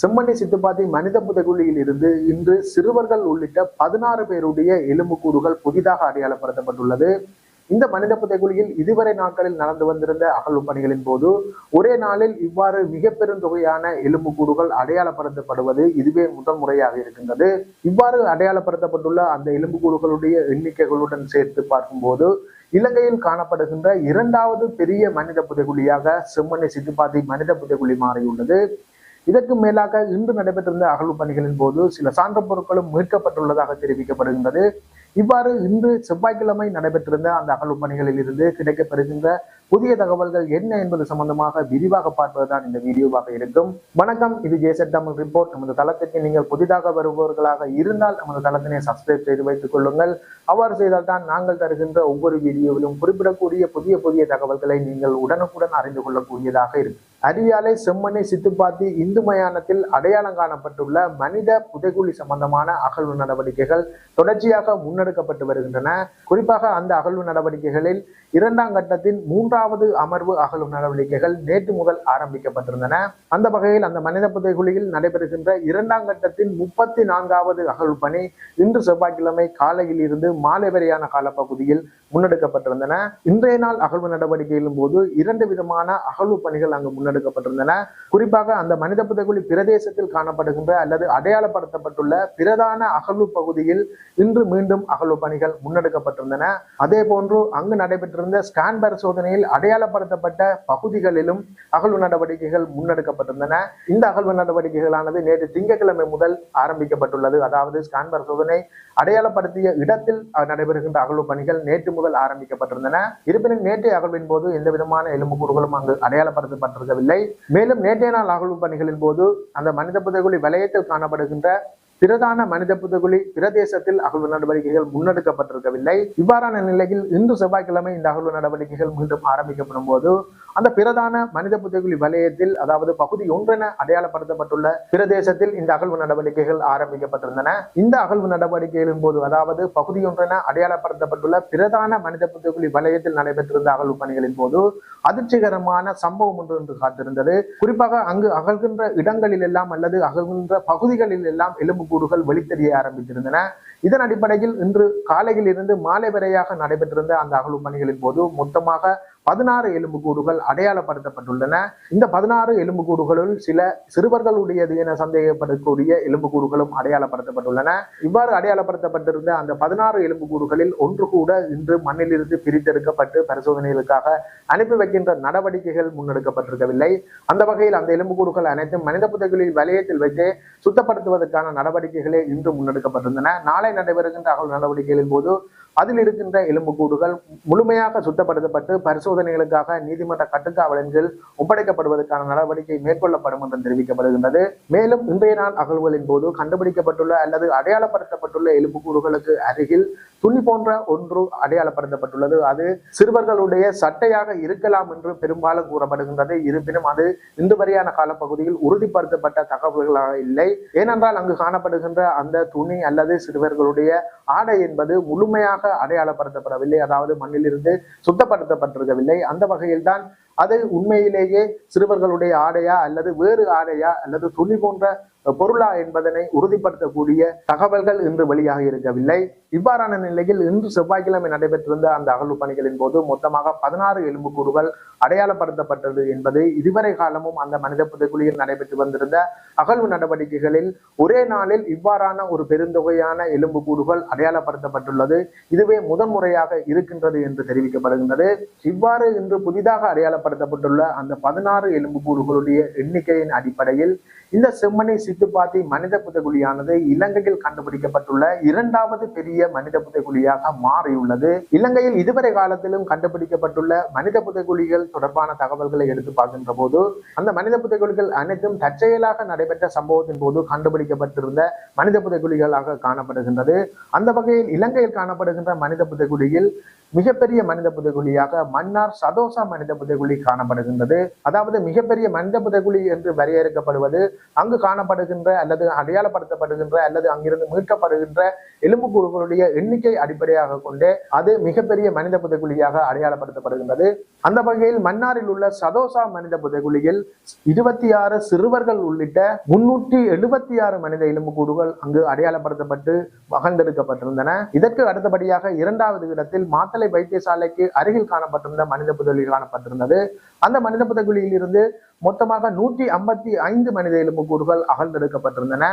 செம்மண்ணி சித்துப்பாத்தி மனித புதைகுழியில் இருந்து இன்று சிறுவர்கள் உள்ளிட்ட பதினாறு பேருடைய எலும்புக்கூறுகள் புதிதாக அடையாளப்படுத்தப்பட்டுள்ளது. இந்த மனித புதைகுழியில் இதுவரை நாட்களில் நடந்து வந்திருந்த அகழ்வு பணிகளின் போது ஒரே நாளில் இவ்வாறு மிக பெருந்தொகையான எலும்புக்கூடுகள் அடையாளப்படுத்தப்படுவது இதுவே முதல் முறையாக இருக்கின்றது. இவ்வாறு அடையாளப்படுத்தப்பட்டுள்ள அந்த எலும்புக்கூடுகளுடைய எண்ணிக்கைகளுடன் சேர்த்து பார்க்கும்போது இலங்கையில் காணப்படுகின்ற இரண்டாவது பெரிய மனித புதைகுழியாக செம்மண்ணை சித்துப்பாத்தி மனித புதைகுழி மாறியுள்ளது. இதற்கு மேலாக இன்று நடைபெற்றிருந்த அகழ்வு பணிகளின் போது சில சான்று பொருட்களும் மீட்கப்பட்டுள்ளதாக தெரிவிக்கப்படுகின்றது. இவ்வாறு இன்று செவ்வாய்க்கிழமை நடைபெற்றிருந்த அந்த அகழ்வு பணிகளில் இருந்து கிடைக்கப்பெறுகின்ற புதிய தகவல்கள் என்ன என்பது சம்பந்தமாக விரிவாக பார்ப்பதுதான் இந்த வீடியோவாக இருக்கும். வணக்கம் இது ஜேசட் தமிழ் ரிப்போர்ட். நமது தளத்திற்கு நீங்கள் புதிதாக வருபவர்களாக இருந்தால் நமது தளத்தினை சப்ஸ்கிரைப் செய்து வைத்துக் கொள்ளுங்கள். அவ்வாறு செய்தால் தான் நாங்கள் தருகின்ற ஒவ்வொரு வீடியோவிலும் குறிப்பிடக்கூடிய புதிய புதிய தகவல்களை நீங்கள் உடனுக்குடன் அறிந்து கொள்ளக்கூடியதாக இருக்கும். அரியாலை செம்மண்ணை சித்துப்பாத்தி இந்து மயானத்தில் அடையாளம் காணப்பட்டுள்ள மனித புதைகுழி சம்பந்தமான அகழ்வு நடவடிக்கைகள் தொடர்ச்சியாக முன்னெடுக்கப்பட்டு வருகின்றன. குறிப்பாக அந்த அகழ்வு நடவடிக்கைகளில் இரண்டாம் கட்டத்தின் மூன்றாவது அமர்வு அகலும் நடவடிக்கைகள் நேற்று முதல் ஆரம்பிக்கப்பட்டிருந்தன. அந்த வகையில் அந்த மனித புதைகுழியில் நடைபெறுகின்ற இரண்டாம் கட்டத்தின் முப்பத்தி நான்காவது அகழ்வு பணி இன்று செவ்வாய்க்கிழமை காலையில் இருந்து மாலை வரையான காலப்பகுதியில் முன்னெடுக்கப்பட்டிருந்தன. இன்றைய நாள் அகழ்வு நடவடிக்கையின் போது இரண்டு விதமான அகழ்வு பணிகள் அங்கு முன்னெடுக்கப்பட்டிருந்தன. குறிப்பாக அந்த மனித புதைகுழி பிரதேசத்தில் காணப்படுகின்ற அல்லது அடையாளப்படுத்தப்பட்டுள்ள பிரதான அகழ்வு பகுதியில் இன்று மீண்டும் அகழ்வு பணிகள் முன்னெடுக்கப்பட்டிருந்தன. அதே போன்று அங்கு நடைபெற்றிருந்த ஸ்கேன் பரிசோதனையில் அடையாளப்படுத்தப்பட்ட பகுதிகளிலும் அகழ்வு நடவடிக்கைகள் முன்னெடுக்கப்பட்டிருந்தன. இந்த அகழ்வு நடவடிக்கைகளானது நேற்று திங்கட்கிழமை முதல் ஆரம்பிக்கப்பட்டுள்ளது. அதாவது ஸ்கேன் பரிசோதனை அடையாளப்படுத்திய இடத்தில் நடைபெறுகின்ற அகழ்வு பணிகள் நேற்று முதல் ஆரம்பிக்கப்பட்டிருந்தன. இருப்பினும் நேற்றைய அகழ்வின் போது எந்த விதமான எலும்புக்கூறுகளும் அங்கு அடையாளப்படுத்தப்பட்டிருக்கவில்லை. மேலும் நேற்றைய நாள் அகழ்வு பணிகளின் போது அந்த மனித புதைகுழி வலயத்தில் காணப்படுகின்ற பிரதான மனித புதைகுழி பிரதேசத்தில் அகழ்வு நடவடிக்கைகள் முன்னெடுக்கப்பட்டிருக்கவில்லை. இவ்வாறான நிலையில் இன்று செவ்வாய்க்கிழமை இந்த அகழ்வு நடவடிக்கைகள் மீண்டும் ஆரம்பிக்கப்படும் போது அந்த பிரதான மனித புதைகுழி வலயத்தில் அதாவது பகுதி ஒன்றென அடையாளப்படுத்தப்பட்டுள்ள பிரதேசத்தில் இந்த அகழ்வு நடவடிக்கைகள் ஆரம்பிக்கப்பட்டிருந்தன. இந்த அகழ்வு நடவடிக்கைகளின் போது அதாவது பகுதி ஒன்றென அடையாளப்படுத்தப்பட்டுள்ள பிரதான மனித புதைகுழி வலயத்தில் நடைபெற்றிருந்த அகழ்வு பணிகளின் போது அதிர்ச்சிகரமான சம்பவம் ஒன்று என்று காத்திருந்தது. குறிப்பாக அங்கு அகழ்கின்ற இடங்களில் எல்லாம் அல்லது அகழ்கின்ற பகுதிகளில் எல்லாம் எலும்புக்கூடுகள் வெளித்தெரிய ஆரம்பித்திருந்தன. இதன் அடிப்படையில் இன்று காலையில் இருந்து மாலை வரையாக நடைபெற்றிருந்த அந்த அகழ்வு பணிகளின் போது மொத்தமாக பதினாறு எலும்புக்கூடுகள் அடையாளப்படுத்தப்பட்டுள்ளன. இந்த பதினாறு எலும்புக்கூடுகளுள் சில சிறுவர்களுடையது என சந்தேகப்படக்கூடிய எலும்புக்கூடுகளும் அடையாளப்படுத்தப்பட்டுள்ளன. இவ்வாறு அடையாளப்படுத்தப்பட்டிருந்த அந்த பதினாறு எலும்புக்கூடுகளில் ஒன்று கூட இன்று மண்ணிலிருந்து பிரித்தெடுக்கப்பட்டு பரிசோதனைகளுக்காக அனுப்பி வைக்கின்ற நடவடிக்கைகள் முன்னெடுக்கப்பட்டிருக்கவில்லை. அந்த வகையில் அந்த எலும்புக்கூடுகள் அனைத்தும் மனித புதைகளில் வலயத்தில் வைத்து சுத்தப்படுத்துவதற்கான நடவடிக்கைகளே இன்று முன்னெடுக்கப்பட்டிருந்தன. நாளை நடைபெறுகின்ற அகல் நடவடிக்கைகளின் போது அதில் இருக்கின்ற எலும்புக்கூடுகள் முழுமையாக சுத்தப்படுத்தப்பட்டு பரிசோதனைகளுக்காக நீதிமன்ற கட்டுக்காவலன்கள் ஒப்படைக்கப்படுவதற்கான நடவடிக்கை மேற்கொள்ளப்படும் என்று தெரிவிக்கப்படுகின்றது. மேலும் இன்றைய நாள் அகழ்வுகளின் போது கண்டுபிடிக்கப்பட்டுள்ள அல்லது அடையாளப்படுத்தப்பட்டுள்ள எலும்புக்கூறுகளுக்கு அருகில் துணி போன்ற ஒன்று அடையாளப்படுத்தப்பட்டுள்ளது. அது சிறுவர்களுடைய சட்டையாக இருக்கலாம் என்று பெரும்பாலும் கூறப்படுகின்றது. இருப்பினும் அது இன்று வரையான காலப்பகுதியில் உறுதிப்படுத்தப்பட்ட தகவல்களாக இல்லை. ஏனென்றால் அங்கு காணப்படுகின்ற அந்த துணி அல்லது சிறுவர்களுடைய ஆடை என்பது முழுமையாக அடையாளப்படுத்தப்படவில்லை. அதாவது மண்ணிலிருந்து சுத்தப்படுத்தப்பட்டிருக்கவில்லை. அந்த வகையில்தான் அது உண்மையிலேயே சிறுவர்களுடைய ஆடையா அல்லது வேறு ஆடையா அல்லது துணி போன்ற பொருளா என்பதனை உறுதிப்படுத்தக்கூடிய தகவல்கள் இன்று வெளியாக இருக்கவில்லை. இவ்வாறான நிலையில் இன்று செவ்வாய்க்கிழமை நடைபெற்றிருந்த அந்த அகழ்வு பணிகளின் போது மொத்தமாக பதினாறு எலும்புக்கூடுகள் அடையாளப்படுத்தப்பட்டது என்பது இதுவரை காலமும் அந்த மனித புதைக்குழியில் நடைபெற்று வந்திருந்த அகழ்வு நடவடிக்கைகளில் ஒரே நாளில் இவ்வாறான ஒரு பெருந்தொகையான எலும்புக்கூடுகள் அடையாளப்படுத்தப்பட்டுள்ளது. இதுவே முதன்முறையாக இருக்கின்றது என்று தெரிவிக்கப்படுகின்றது. இவ்வாறு இன்று புதிதாக அடையாளப்படுத்தப்பட்டுள்ள அந்த பதினாறு எலும்புக்கூடுகளுடைய எண்ணிக்கையின் அடிப்படையில் இந்த செம்மணி சித்துப்பாத்தி மனித புதைக்குழியானது இலங்கையில் கண்டுபிடிக்கப்பட்டுள்ள இரண்டாவது பெரிய மனித புதைக்குழியாக மாறியுள்ளது. இலங்கையில் இதுவரை காலத்திலும் கண்டுபிடிக்கப்பட்டுள்ள மனித புதைக்குழிகள் தொடர்பான தகவல்களை எடுத்து பார்க்கின்ற போது அந்த மனித புதைக்குழிகள் அனைத்தும் தற்செயலாக நடைபெற்ற சம்பவத்தின் போது கண்டுபிடிக்கப்பட்டிருந்த மனித புதைக்குழிகளாக காணப்படுகின்றது. அந்த வகையில் இலங்கையில் காணப்படுகின்ற மனித புதைக்குழியில் மிகப்பெரிய மனித புதைகுழியாக மன்னார் சதோசா மனித புதைகுழி காணப்படுகின்றது. அதாவது மிகப்பெரிய மனித புதைகுழி என்று வரையறுக்கப்படுவது அங்கு காணப்படுகின்ற அல்லது அடையாளப்படுத்தப்படுகின்ற அல்லது அங்கிருந்து மீட்கப்படுகின்ற எலும்புக்கூறுகளுடைய எண்ணிக்கை அடிப்படையாக கொண்டு அது மிகப்பெரிய மனித புதைகுழியாக அடையாளப்படுத்தப்படுகின்றது. அந்த வகையில் மன்னாரில் உள்ள சதோசா மனித புதைகுழியில் இருபத்தி ஆறு சிறுவர்கள் உள்ளிட்ட முன்னூற்றி எழுபத்தி ஆறு மனித எலும்புக்கூடுகள் அங்கு அடையாளப்படுத்தப்பட்டு வகர்ந்தெடுக்கப்பட்டிருந்தன இதற்கு அடுத்தபடியாக இரண்டாவது இடத்தில் மாத்தலை மாத்தளை வைத்தியசாலைக்கு அருகில் காணப்பட்டிருந்த மனித புதைகுழி காணப்பட்டிருந்தது. அந்த மனித புதைகுழியில் இருந்து மொத்தமாக நூற்றி ஐம்பத்தி ஐந்து மனித எலும்புக்கூறுகள் அகழ்ந்தெடுக்கப்பட்டிருந்தன.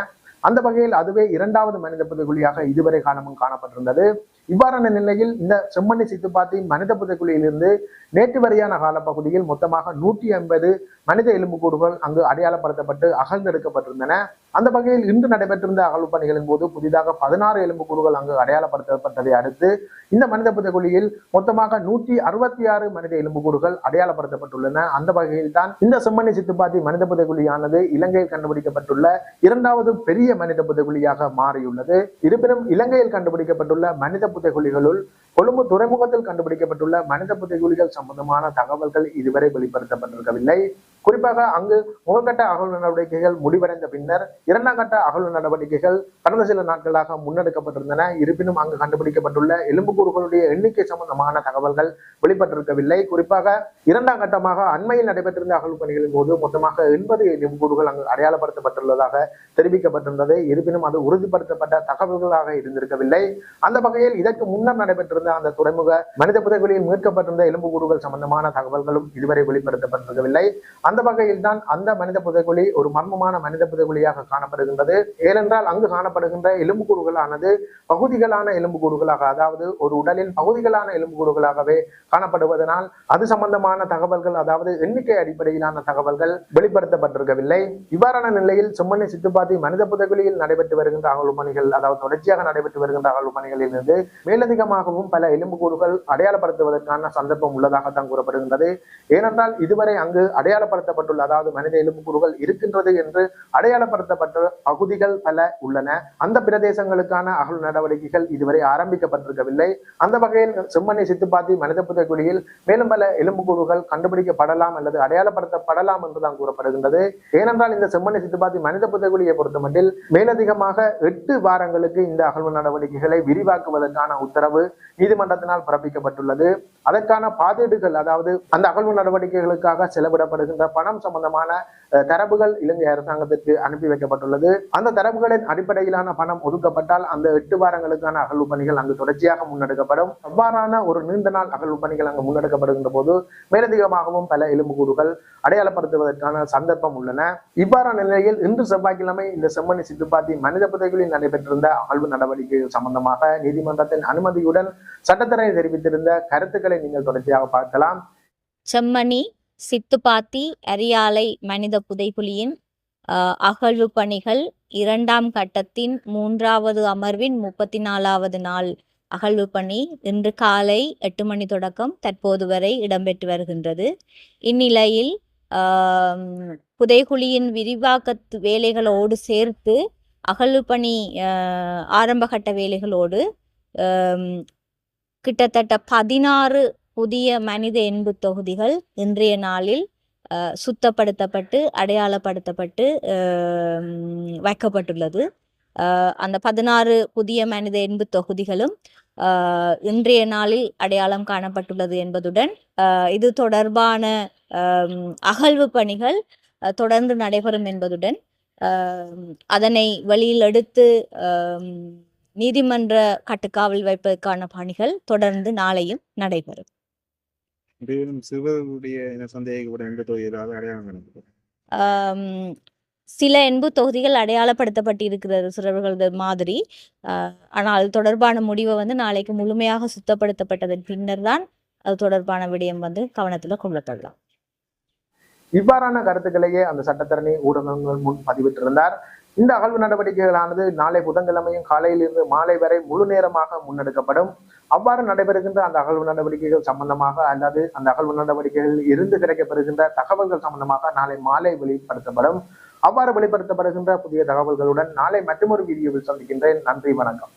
அந்த வகையில் அதுவே இரண்டாவது மனித புதைகுழியாக இதுவரை காலமும் காணப்பட்டிருந்தது. இவ்வாறான நிலையில் இந்த செம்மண்ணி சித்துப்பாத்தி மனித புதைக்குழியிலிருந்து நேற்று வரையான காலப்பகுதியில் மொத்தமாக நூற்றி ஐம்பது மனித எலும்புக்கூடுகள் அங்கு அடையாளப்படுத்தப்பட்டு அகழ்ந்தெடுக்கப்பட்டிருந்தன. அந்த வகையில் இன்று நடைபெற்றிருந்த அகழ்வு பணிகளின் போது புதிதாக பதினாறு எலும்புக்கூறுகள் அங்கு அடையாளப்படுத்தப்பட்டதை அடுத்து இந்த மனித புதைக்குழியில் மொத்தமாக நூற்றி அறுபத்தி ஆறு மனித எலும்புக்கூறுகள் அடையாளப்படுத்தப்பட்டுள்ளன. அந்த வகையில் தான் இந்த செம்மண்ணி சித்துப்பாத்தி மனித புதைக்குழியானது இலங்கையில் கண்டுபிடிக்கப்பட்டுள்ள இரண்டாவது பெரிய மனித புதைக்குழியாக மாறியுள்ளது. இருப்பினும் இலங்கையில் கண்டுபிடிக்கப்பட்டுள்ள மனித புதைகுழிகளுள் கொழும்பு துறைமுகத்தில் கண்டுபிடிக்கப்பட்டுள்ள மனித புதைகுழிகள் சம்பந்தமான தகவல்கள் இதுவரை வெளிப்படுத்தப்பட்டிருக்கவில்லை. குறிப்பாக அங்கு முதற்கட்ட அகழ்வு நடவடிக்கைகள் முடிவடைந்த பின்னர் இரண்டாம் கட்ட அகழ்வு நடவடிக்கைகள் கடந்த சில நாட்களாக முன்னெடுக்கப்பட்டிருந்தன. இருப்பினும் அங்கு கண்டுபிடிக்கப்பட்டுள்ள எலும்புக்கூறுகளுடைய எண்ணிக்கை சம்பந்தமான தகவல்கள் வெளிப்பட்டிருக்கவில்லை. குறிப்பாக இரண்டாம் கட்டமாக அண்மையில் நடைபெற்றிருந்த அகழ்வு பணிகளின் போது மொத்தமாக எண்பது எலும்புக்கூறுகள் அங்கு அடையாளப்படுத்தப்பட்டுள்ளதாக தெரிவிக்கப்பட்டிருந்தது இருப்பினும் அது உறுதிப்படுத்தப்பட்ட தகவல்களாக இருந்திருக்கவில்லை. அந்த வகையில் இதற்கு முன்னர் நடைபெற்றிருந்த அந்த துறைமுக மனித புதைகளில் மீட்கப்பட்டிருந்த எலும்புக்கூறுகள் சம்பந்தமான தகவல்களும் இதுவரை வெளிப்படுத்தப்பட்டிருக்கவில்லை. அந்த வகையில் தான் அந்த மனித புதைகுழி ஒரு மர்மமான மனித புதைகுழியாக காணப்படுகின்றது. ஏனென்றால் அங்கு காணப்படுகின்ற எலும்புக்கூறுகளானது பகுதிகளான எலும்புக்கூறுகளாக அதாவது ஒரு உடலின் பகுதிகளான எலும்புக்கூறுகளாகவே காணப்படுவதனால் அது சம்பந்தமான தகவல்கள் அதாவது எண்ணிக்கை அடிப்படையிலான தகவல்கள் வெளிப்படுத்தப்பட்டிருக்கவில்லை. இவ்வாறான நிலையில் சும்மனை சித்துப்பாத்தி மனித புதைகுழியில் நடைபெற்று வருகின்ற அகழ்வு பணிகள் அதாவது தொடர்ச்சியாக நடைபெற்று வருகின்ற அகழ்வு பணிகளில் இருந்து மேலதிகமாகவும் பல எலும்புக்கூறுகள் அடையாளப்படுத்துவதற்கான சந்தர்ப்பம் உள்ளதாகத்தான் கூறப்படுகின்றது. ஏனென்றால் இதுவரை அங்கு அடையாளப்படுத்தப்பட்டுள்ள அதாவது மனித எலும்புக்கூறுகள் இருக்கின்றது என்று அடையாளப்படுத்தப்பட்ட பகுதிகள் பல உள்ளன. அந்த பிரதேசங்களுக்கான அகல் நடவடிக்கைகள் இதுவரை ஆரம்பிக்கப்பட்டிருக்கவில்லை. அந்த வகையில் செம்மண்ணை சித்துப்பாத்தி மனித புதைக்குழியில் மேலும் பல எலும்புக்கூறுகள் கண்டுபிடிக்கப்படலாம் அல்லது அடையாளப்படுத்தப்படலாம் என்றுதான் கூறப்படுகின்றது. ஏனென்றால் இந்த செம்மண்ணை சித்துப்பாத்தி மனித புதைக்குழியை பொறுத்தமட்டில் மேலதிகமாக எட்டு வாரங்களுக்கு இந்த அகழ்வு நடவடிக்கைகளை விரிவாக்குவதற்கான உத்தரவு நீதிமன்றத்தினால் பிறப்பிக்கப்பட்டுள்ளது. அதற்கான பாதீடுகள் அதாவது அந்த அகழ்வு நடவடிக்கைகளுக்காக செலவிடப்படுகின்ற பணம் சம்பந்தமான தரப்புகள் இலங்கை அரசாங்கத்திற்கு அனுப்பி வைக்கப்பட்டுள்ளது. அந்த தரப்புகளின் அடிப்படையிலான பணம் ஒதுக்கப்பட்டால் அந்த எட்டு வாரங்களுக்கான அகழ்வு பணிகள் அங்கு தொடர்ச்சியாக முன்னெடுக்கப்படும். அவ்வாறான ஒரு நீண்ட நாள் அகழ்வு பணிகள் அங்கு முன்னெடுக்கப்படுகின்ற போது மேலதிகமாகவும் பல எலும்புக்கூறுகள் அடையாளப்படுத்துவதற்கான சந்தர்ப்பம் உள்ளன. இவ்வாறான நிலையில் இன்று செவ்வாய்க்கிழமை இந்த செம்மணி சித்துப்பாத்தி மனித புதைகளில் நடைபெற்றிருந்த அகழ்வு நடவடிக்கைகள் சம்பந்தமாக நீதிமன்றத்தின் அனுமதியுடன் சட்டத்தரணி தெரிவித்திருந்த கருத்துக்களை நீங்கள் தொடர்ச்சியாக பார்க்கலாம். செம்மணி சித்துப்பாத்தி அரியாலை மனித புதைகுழியின் அகழ்வு பணிகள் இரண்டாம் கட்டத்தின் மூன்றாவது அமர்வின் முப்பத்தி நாலாவது நாள் அகழ்வு பணி. இன்று காலை எட்டு மணி தொடக்கம் தற்போது வரை இடம்பெற்று வருகின்றது. இந்நிலையில் புதைகுழியின் விரிவாக்கத்து வேலைகளோடு சேர்த்து அகழ்வு பணி ஆரம்பகட்ட வேலைகளோடு கிட்டத்தட்ட பதினாறு புதிய மனித எண்பு தொகுதிகள் இன்றைய நாளில் சுத்தப்படுத்தப்பட்டு அடையாளப்படுத்தப்பட்டு வைக்கப்பட்டுள்ளது. அந்த பதினாறு புதிய மனித எண்பு தொகுதிகளும் இன்றைய நாளில் அடையாளம் காணப்பட்டுள்ளது என்பதுடன் இது தொடர்பான அகழ்வு பணிகள் தொடர்ந்து நடைபெறும் என்பதுடன் அதனை வெளியில் எடுத்து நீதிமன்ற கட்டுக்காவல் வைப்பதற்கான பணிகள் தொடர்ந்து நாளையும் நடைபெறும். மேலும் சிறுவர்களுடைய என சந்தேகிக்கப்படும் எந்த தொகையிலாவது அடையாளம் சில எண்பு தொகுதிகள் அடையாளப்படுத்தப்பட்டு இருக்கிறது சிறுவர்களது மாதிரி. ஆஹ், ஆனால் அது தொடர்பான முடிவை வந்து நாளைக்கு முழுமையாக சுத்தப்படுத்தப்பட்டதன் பின்னர் தான் அது தொடர்பான விடயம் வந்து கவனத்தில் கொள்ளப்படலாம் இவ்வாறான கருத்துக்களையே அந்த சட்டத்தரணி ஊடகங்கள் முன் பதிவிட்டிருந்தார். இந்த அகழ்வு நடவடிக்கைகளானது நாளை புதன்கிழமையும் காலையிலிருந்து மாலை வரை முழு நேரமாக முன்னெடுக்கப்படும். அவ்வாறு நடைபெறுகின்ற அந்த அகழ்வு நடவடிக்கைகள் சம்பந்தமாக அல்லது அந்த அகழ்வு நடவடிக்கைகளில் இருந்து கிடைக்கப்பெறுகின்ற தகவல்கள் சம்பந்தமாக நாளை மாலை வெளிப்படுத்தப்படும். அவ்வாறு வெளிப்படுத்தப்படுகின்ற புதிய தகவல்களுடன் நாளை மற்றொரு வீடியோவில் சந்திக்கின்றேன். நன்றி வணக்கம்.